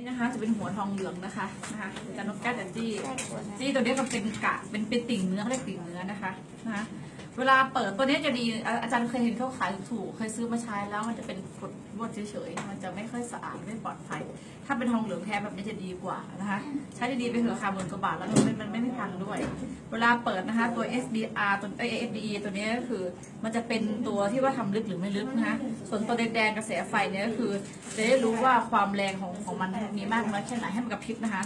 นี่นะคะ จะเป็นหัวทองเหลืองนะคะนะคะอาจารย์นกแก้วจันจี้จี้ตัวนี้ก็เป็นกะเป็นเป็นติ่งเนื้อเขาเรียกติ่งเนื้อนะคะนะคะ เวลาเปิดตัวนี้จะดีอ่าอาจารย์เคยเห็นเขาขายถูก เคยซื้อมาใช้แล้วมันจะเป็นกดวดเฉยๆ มันจะไม่ค่อยสะอาดไม่ปลอดภัย ถ้าเป็นทองเหลืองแท้แบบนี้จะดีกว่านะคะ ใช้ดีๆไปเถอะค่ะหมื่นกว่าบาทแล้วมันมันไม่ม่พังด้วย เวลาเปิดนะคะตัว SDR ตัวเอ SDE ตัวนี้ก็คือมันจะเป็นตัวที่ว่าทำลึกหรือไม่ลึกนะคะ ส่วนตัวแดงๆกระแสไฟเนี่ยก็คือจะได้รู้ว่าความแรงของของมันมีมากน้อยแค่ไหนให้มันกระพริบนะคะ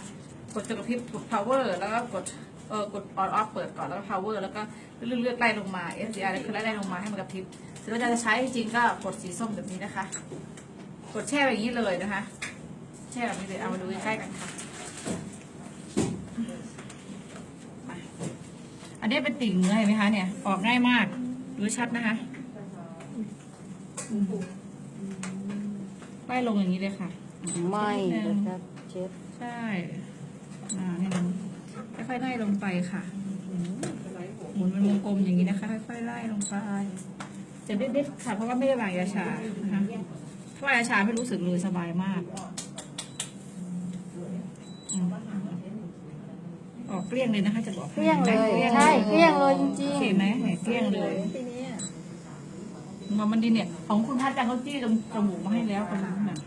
กดจนกระพริบกด power แล้วก็กด เออกด on off เปิดก่อนแล้วก็ power แล้วก็เลื่อนๆไล่ลงมา SDR แล้วคือไล่ลงมาให้มันกระพริบเสร็จแล้วจะใช้จริงๆก็กดสีส้มแบบนี้นะคะ กดแช่แบบนี้เลยนะคะ แช่แบบนี้เลยเอามาดูใกล้ๆกันค่ะมาอันนี้เป็นติ่งเนื้อเห็นไหมคะเนี่ยออกง่ายมากดูชัดนะคะไล่ลงอย่างนี้เลยค่ะ ไม่นะครับเชฟใช่ อ่านี่นึงค่ อยๆไล่ลงไปค่ะหมุนเป็นวงกลมอย่างนี้นะคะ ค่อยๆไล่ลงไป จะเด็ดๆค่ะเพราะว่าไม่ได้วางยาชานะคะถ้าวางยาชาไม่รู้สึกเลยสบายมากอืมออกเกลี้ยงเลยนะคะ จะบอกเกลี้ยงเลยห็นไหมใช่เกลี้ยงเลยจริงเห็นไหมเกลี้ยงเลยมันมันดีเนี่ย ของคุณพัดจังเขาจี้จมจมูกมาให้แล้วคนนั้นน่ะ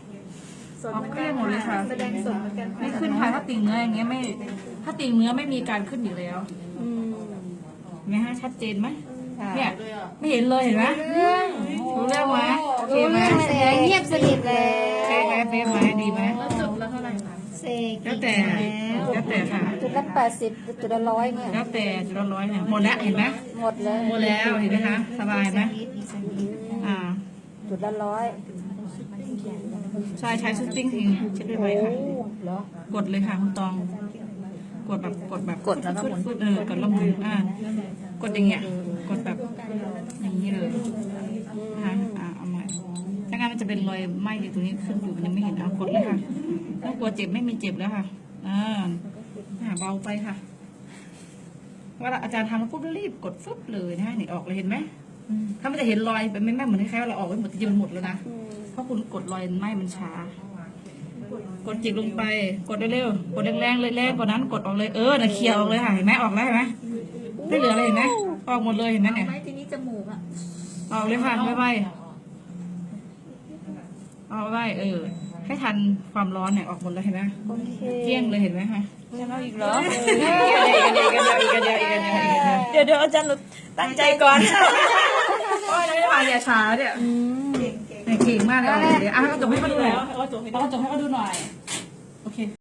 สดเหมือนกันค่ะแสดงสดเหมือนกันไม่ขึ้นค่ะถ้าติ่งเนื้ออย่างเงี้ยไม่ ถ้าติ่งเนื้อไม่มีการขึ้นอยู่แล้วๆอืมเห็นไหมฮะชัดเจนไหมเนี่ยไม่เห็นเลยเห็นไหมรู้เรื่องไหมโอเครู้ไหมเรื่องเลยเงียบสนิทเลยโอเคไหมเฟซไหมดีไหมแล้วจุดละเท่าไหร่คะเสกแล้วแต่แล้วแต่ค่ะจุดละแปดสิบจุดละร้อยเนี่ยแล้วแต่จุดละร้อยเนี่ยหมดแล้วเห็นไหมหมดเลยหมดแล้วเห็นไหมคะสบายไหมอ่าจุดละร้อยใช่ใช้ชุดติ้งทิ้งเช็ดด้วยไหมโอ้ค่ะเหรอกดเลยค่ะคุณตอง กดแบบกดแบบกดแล้วก็หมุน เออกดแล้วหมุนอ่ากดอย่างเงี้ยกดแบบอย่างนี้เลยนะคะอ่าเอาใหม่ถ้างั้นมันจะเป็นรอยไหม้อยู่ตรงนี้ขึ้นอยู่มันยังไม่เห็นเอากดเลยค่ะถ้ากลัวเจ็บไม่มีเจ็บแล้วค่ะอ่าอ่าเบาไปค่ะเวลาอาจารย์ทำแล้วปุ๊บรีบกดฟึบเลยนะนี่ออกเลยเห็นไหมถ้ามันจะเห็นรอยเป็นไม่แม่เหมือนคล้ายๆว่าเราออกไปหมดจริงๆมันหมดแล้วนะอืมเพราะคุณกดรอยไหม้มันช้า กดจิกลงไป กดเร็วๆ กดแรงๆเลยแรงกว่านั้น กดออกเลย เออน่ะเคลียร์ออกเลยค่ะ เห็นไหมออกแล้วเห็นไหมไม่เหลืออะไรเห็นไหมออกหมดเลยเห็นไหมเนี่ย ไม่ทีนี้จมูกอะออกเลยค่ะไม่ไหวออกไปเออ ให้ทันความร้อนเนี่ยออกหมดเลยเห็นไหมโอเคเกลี้ยงเลยเห็นไหมคะยังเอาอีกเหรออีกเดียวอีกเดียวอีกเดียวอีกเดียวอีกเดียวอีกเดียวเดี๋ยวเดี๋ยวอาจารย์ตั้งใจก่อนโอ้ยไม่ได้มาอย่าช้าเนี่ยอืม เก่งมากเลยเอาเดี๋ยวอะกระจกให้เขาดูหน่อยเอากระจกให้เขาดูหน่อย